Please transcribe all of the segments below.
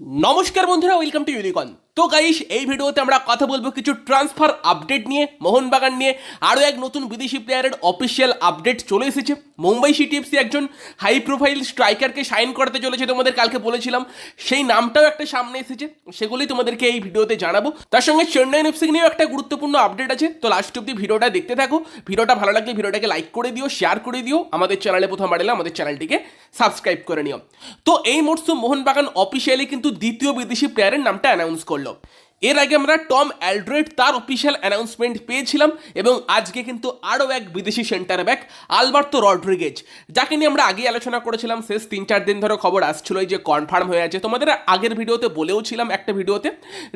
নমস্কার বন্ধুরা welcome to ইউনিকন তো গাইস এই ভিডিওতে আমরা কথা বলব কিছু ট্রান্সফার আপডেট নিয়ে, মোহনবাগান নিয়ে। আরও এক নতুন বিদেশি প্লেয়ারের অফিসিয়াল আপডেট চলে এসেছে। মুম্বাই সিটি এফসি একজন হাই প্রোফাইল স্ট্রাইকারকে সাইন করতে চলেছে তোমাদের কালকে বলেছিলাম। সেই নামটাও একটা সামনে এসেছে, সেগুলি তোমাদেরকে এই ভিডিওতে জানাব। তার সঙ্গে চেন্নাই এফসি নিয়েও একটা গুরুত্বপূর্ণ আপডেট আছে। তো লাস্ট অব্দি ভিডিওটা দেখতে থাকো। ভিডিওটা ভালো লাগলে ভিডিওটাকে লাইক করে দিও শেয়ার করে দিও। আমাদের চ্যানেলে প্রথম বাড়লে আমাদের চ্যানেলটিকে সাবস্ক্রাইব করে নিও। তো এই মরশুম মোহনবাগান অফিসিয়ালি কিন্তু দ্বিতীয় বিদেশি প্লেয়ারের নামটা অ্যানাউন্স করল। up এর আগে আমরা টম অ্যালড্রেড তার অফিসিয়াল অ্যানাউন্সমেন্ট পেয়েছিলাম এবং আজকে কিন্তু আরও এক বিদেশি সেন্টার ব্যাক আলবার্তো রড্রিগেজ, যাকে নিয়ে আমরা আগেই আলোচনা করেছিলাম, শেষ তিন চার দিন ধরে খবর আসছিল যে কনফার্ম হয়ে আছে। তোমাদের আগের ভিডিওতে বলেও ছিলাম একটা ভিডিওতে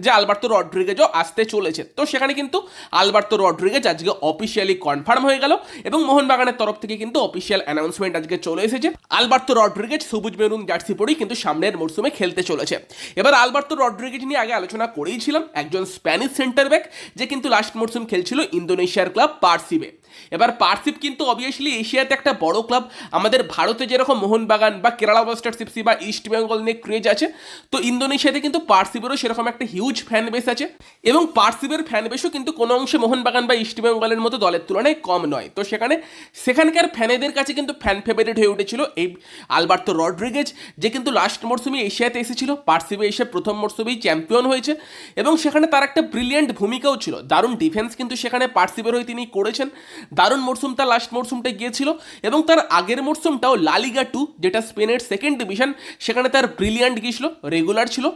যে আলবার্তো রড্রিগেজও আসতে চলেছে। তো সেখানে কিন্তু আলবার্তো রড্রিগেজ আজকে অফিসিয়ালি কনফার্ম হয়ে গেল এবং মোহনবাগানের তরফ থেকে কিন্তু অফিসিয়াল অ্যানাউন্সমেন্ট আজকে চলে এসেছে। আলবার্তো রড্রিগেজ, সবুজ মেরুন জার্সি পরেই কিন্তু সামনের মরশুমে খেলতে চলেছে। এবার আলবার্তো রড্রিগেজ নিয়ে আগে আলোচনা করেইছিলাম একজন স্প্যানিশ সেন্টার ব্যাক যে কিন্তু লাস্ট মরশুম খেলছিল ইন্দোনেশিয়ার ক্লাব পার্সিবে। এবার পার্সিব কিন্তু অবভিয়াসলি এশিয়াতে একটা বড় ক্লাব আমাদের ভারতে যেরকম মোহনবাগান বা কেরালা ব্লাস্টার্স এফসি বা ইস্ট বেঙ্গল নিয়ে ক্রেজ আছে, তো ইন্দোনেশিয়াতে কিন্তু পার্সিবেরও সেরকম একটা হিউজ ফ্যান বেস আছে এবং পার্সিবের ফ্যান বেসও কিন্তু কোনো অংশে মোহনবাগান বা ইস্ট বেঙ্গলের মতো দলের তুলনায় কম নয়। তো সেখানে, সেখানকার ফ্যানেদের কাছে কিন্তু ফ্যান ফেভারিট হয়ে উঠেছিল এই আলবার্তো রড্রিগেজ, যে কিন্তু লাস্ট মরশুমে এশিয়াতে এসেছিল। পার্সিবে এসে প্রথম মরশুমেই চ্যাম্পিয়ন হয়েছে এবং সেখানে তার একটা ব্রিলিয়েন্ট ভূমিকাও ছিল। দারুণ ডিফেন্স কিন্তু সেখানে পার্সিবের হয়ে তিনি করেছেন। দারুণ মরশুম তার লাস্ট মরশুমটা গিয়েছিল এবং তার আগের মরশুমটাও লালিগা টু যেটা স্পেনের সেকেন্ড ডিভিশন সেখানে তার ব্রিলিয়ান্ট গিয়েছিল রেগুলার ছিল।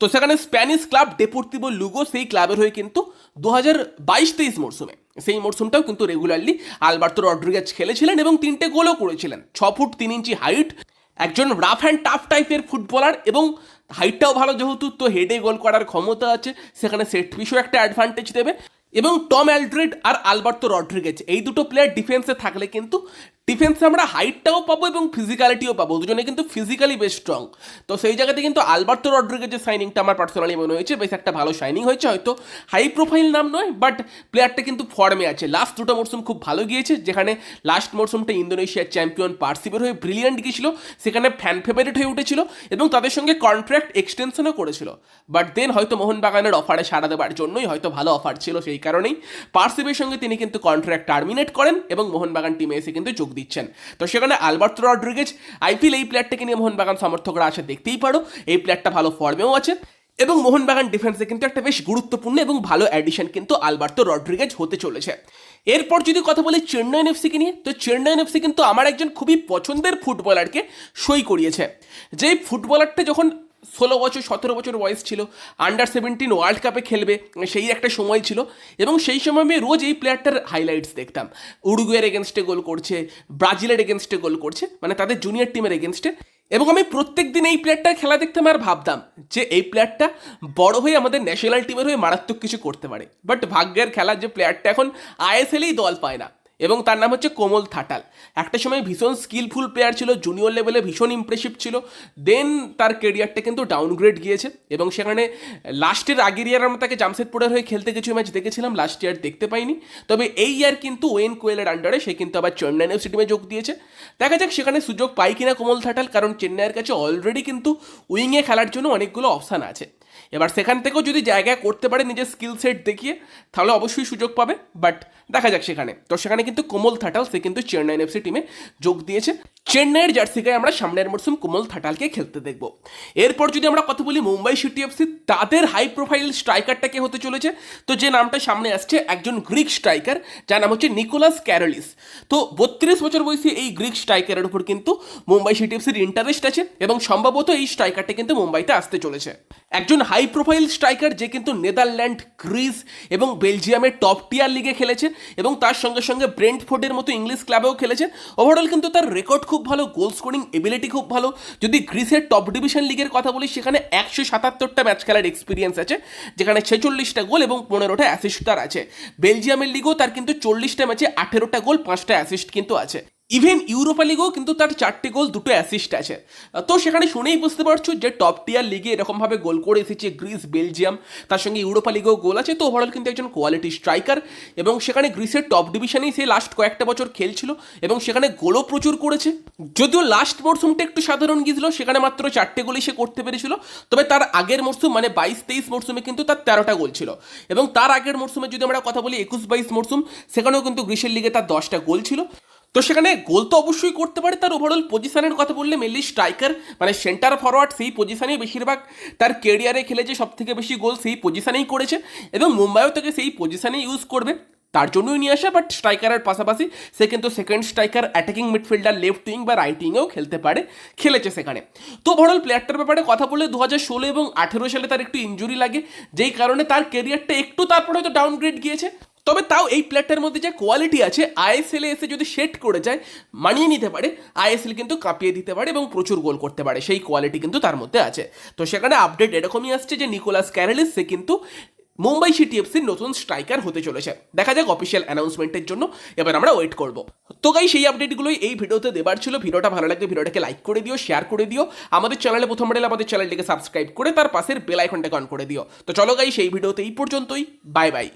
তো সেখানে স্প্যানিশ ক্লাব ডেপোর্তিভো লুগো সেই ক্লাবের হয়ে কিন্তু দু হাজার বাইশ তেইশ মরশুমে সেই মরশুমটাও কিন্তু রেগুলারলি আলবার্তো রড্রিগেজ খেলেছিলেন এবং তিনটে গোলও করেছিলেন। ছ ফুট তিন ইঞ্চি হাইট একজন রাফ অ্যান্ড টাফ টাইপের ফুটবলার এবং হাইটটাও ভালো যেহেতু, তো হেডে গোল করার ক্ষমতা আছে, সেখানে সেট পিসও একটা অ্যাডভান্টেজ দেবে। এবং টম অ্যালড্রেড আর আলবার্তো রড্রিগেজ, এই দুটো প্লেয়ার ডিফেন্সে থাকলে কিন্তু ডিফেন্সে আমরা হাইটটাও পাবো এবং ফিজিক্যালিটিও পাবো। দুজনে কিন্তু ফিজিক্যালি বেশ স্ট্রং তো সেই জায়গাতে কিন্তু আলবার্তো রড্রিগের যে সাইনিংটা আমার পার্সোনালি মনে হয়েছে। বেশ একটা ভালো শাইনিং হয়েছে, হয়তো হাই প্রোফাইল নাম নয় বাট প্লেয়ারটা কিন্তু ফর্মে আছে। লাস্ট দুটো মরশুম খুব ভালো গিয়েছে, যেখানে লাস্ট মরশুমটা ইন্দোনেশিয়ার চ্যাম্পিয়ন পার্সিবের হয়ে ব্রিলিয়ান্ট গিয়েছিল, সেখানে ফ্যান ফেভারিট হয়ে উঠেছিল এবং তাদের সঙ্গে কন্ট্রাক্ট এক্সটেনশনও করেছিল। বাট দেন হয়তো মোহনবাগানের অফারে সাড়া দেওয়ার জন্যই হয়তো ভালো অফার ছিল সেই কারণেই। পার্সিবের সঙ্গে তিনি কিন্তু কন্ট্রাক্ট টার্মিনেট করেন এবং মোহনবাগান টিমে এসে কিন্তু যোগ দিচ্ছেন। তো সেখানে আলবার্তো রড্রিগেজ, আইপিএল এই প্লেয়ারটাকে নিয়ে মোহনবাগান সমর্থকরা আসে দেখতেই পারো। এই প্লেয়ারটা ভালো ফর্মেও আছে এবং মোহনবাগান ডিফেন্সে কিন্তু একটা বেশ গুরুত্বপূর্ণ এবং ভালো অ্যাডিশন কিন্তু আলবার্তো রড্রিগেজ হতে চলেছে। এরপর যদি কথা বলি চেন্নাইন এফসিকে নিয়ে, তো চেন্নাইন এফসি কিন্তু আমার একজন খুবই পছন্দের ফুটবলারকে সই করিয়েছে। যেই ফুটবলারটা যখন ষোলো বছর, সতেরো বছর বয়স ছিল। আন্ডার সেভেন্টিন ওয়ার্ল্ড কাপে খেলবে, সেই একটা সময় ছিল। এবং সেই সময় আমি রোজ এই প্লেয়ারটার হাইলাইটস দেখতাম। উরুগুয়ের এগেনস্টে গোল করছে, ব্রাজিলের এগেনস্টে গোল করছে মানে তাদের জুনিয়র টিমের এগেনস্টে এবং আমি প্রত্যেক দিন এই প্লেয়ারটার খেলা দেখতাম আর ভাবতাম যে এই প্লেয়ারটা বড় হয়ে আমাদের ন্যাশনাল টিমের হয়ে মারাত্মক কিছু করতে পারে। বাট ভাগ্যের খেলা যে প্লেয়ারটা এখন আইএসএলেই দল পায় না। এবং তার নাম হচ্ছে কোমল থাটাল। একটা সময় ভীষণ স্কিলফুল প্লেয়ার ছিল জুনিয়র লেভেলে ভীষণ ইমপ্রেসিভ ছিল। দেন তার কেরিয়ারটা কিন্তু ডাউনগ্রেড গিয়েছে এবং সেখানে লাস্টের আগের ইয়ার আমরা তাকে জামশেদপুরের হয়ে খেলতে কিছু ম্যাচ দেখেছিলাম লাস্ট ইয়ার দেখতে পাইনি। তবে এই ইয়ার কিন্তু ওয়েন কোয়েলের আন্ডারে সে কিন্তু আবার চেন্নাইন এফসি টিমে যোগ দিয়েছে। দেখা যাক সেখানে সুযোগ পাই কিনা কোমল থাটাল, কারণ চেন্নাইয়ের কাছে অলরেডি কিন্তু উইংয়ে খেলার জন্য অনেকগুলো অপশান আছে। এবার সেখান থেকেও যদি জায়গা করতে পারে নিজের স্কিল সেট দেখিয়ে, তাহলে অবশ্যই সুযোগ পাবে বাট দেখা যাক সেখানে। তো সেখানে কিন্তু কোমল থাটাল, সে কিন্তু চেন্নাইন এফসি টিমে যোগ দিয়েছে। চেন্নাইয়ের জার্সিগায় আমরা সামনের মরশুম কোমল থাটালকে খেলতে দেখব। এরপর যদি আমরা কথা বলি মুম্বাই সিটি এফসি তাদের হাই প্রোফাইল স্ট্রাইকারটাকে হতে চলেছে? তো যে নামটা সামনে আসছে, একজন গ্রিক স্ট্রাইকার যার নাম হচ্ছে নিকোলাস ক্যারোলিস। তো বত্রিশ বছর বয়সী এই গ্রিক স্ট্রাইকারের উপর কিন্তু মুম্বাই সিটি এফসির ইন্টারেস্ট আছে এবং সম্ভবত এই স্ট্রাইকারটা কিন্তু মুম্বাইতে আসতে চলেছে। একজন হাই প্রোফাইল স্ট্রাইকার যে কিন্তু নেদারল্যান্ড গ্রিস এবং বেলজিয়ামের টপ টিয়ার লিগে খেলেছে এবং তার সঙ্গে সঙ্গে ব্রেন্ট ফোর্ডের মতো ইংলিশ ক্লাবেও খেলেছে। ওভারঅল কিন্তু তার রেকর্ড খুব ভালো গোল স্কোরিং এবিলিটি খুব ভালো। যদি গ্রিসের টপ ডিভিশন লিগের কথা বলি, সেখানে একশো সাতাত্তরটা ম্যাচ খেলার এক্সপিরিয়েন্স আছে, যেখানে ছেচল্লিশটা গোল এবং পনেরোটা অ্যাসিস্ট তার আছে। বেলজিয়ামের লিগেও তার কিন্তু চল্লিশটা ম্যাচে আঠেরোটা গোল পাঁচটা অ্যাসিস্ট কিন্তু আছে। ইভেন ইউরোপা লিগেও কিন্তু তার চারটে গোল দুটো অ্যাসিস্ট আছে। তো সেখানে শুনেই বুঝতে পারছ যে টপ টিয়ার লিগে এরকমভাবে গোল করে এসেছে গ্রিস বেলজিয়াম তার সঙ্গে ইউরোপা লিগেও গোল আছে। তো ওভারঅল কিন্তু একজন কোয়ালিটি স্ট্রাইকার এবং সেখানে গ্রিসের টপ ডিভিশনেই সে লাস্ট কয়েকটা বছর খেলছিল। এবং সেখানে গোলও প্রচুর করেছে। যদিও লাস্ট মরশুমটা একটু সাধারণ গিয়েছিল, সেখানে মাত্র চারটে গোলই সে করতে পেরেছিল। তবে তার আগের মরশুম মানে বাইশ তেইশ মরশুমে কিন্তু তার তেরোটা গোল ছিল। এবং তার আগের মরশুমে যদি আমরা কথা বলি একুশ বাইশ মরশুম সেখানেও কিন্তু গ্রিসের লিগে তার দশটা গোল ছিল। তো সেখানে গোল তো অবশ্যই করতে পারে, তার ওভারঅল পজিশনের কথা বললে মেনলি স্ট্রাইকার মানে সেন্টার ফরওয়ার্ড সেই পজিশনেই বেশিরভাগ তার কেরিয়ারে খেলেছে সব থেকে বেশি গোল সেই পজিশনেই করেছে এবং মুম্বাইও তাকে সেই পজিশনেই ইউজ করবে, তার জন্যই নিয়ে আসা বাট স্ট্রাইকারের পাশাপাশি সে কিন্তু second striker attacking midfielder left wing বা রাইট উইংয়েও খেলতে পারে, খেলেছে সেখানে। তো ওভারঅল প্লেয়ারটার ব্যাপারে কথা বললে দু হাজার ষোলো এবং আঠেরো সালে তার একটু ইঞ্জুরি লাগে, যেই কারণে তার কেরিয়ারটা একটু তারপরে হয়তো ডাউনগ্রেড গিয়েছে তবে তাও এই প্লেয়ারটার মধ্যে যে কোয়ালিটি আছে আইএসএল এসে যদি সেট করে যায়, মানিয়ে নিতে পারে। আইএসএল কিন্তু কাঁপিয়ে দিতে পারে এবং প্রচুর গোল করতে পারে। সেই কোয়ালিটি কিন্তু তার মধ্যে আছে। তো সেখানে আপডেট এরকমই আসছে যে নিকোলাস ক্যারেলিস সে কিন্তু মুম্বাই সিটি এফসির নতুন স্ট্রাইকার হতে চলেছে। দেখা যাক অফিসিয়াল অ্যানাউন্সমেন্টের জন্য। এবার আমরা ওয়েট করব। তো গাই, সেই আপডেটগুলোই এই ভিডিওতে দেবার ছিল। ভিডিওটা ভালো লাগলে ভিডিওটাকে লাইক করে দিও শেয়ার করে দিও। আমাদের চ্যানেলে প্রথম এলে আমাদের চ্যানেলটিকে সাবস্ক্রাইব করে তার পাশের বেল আইকনটাকে অন করে দিও। তো চলো গাই, সেই ভিডিওতে এই পর্যন্তই। Bye bye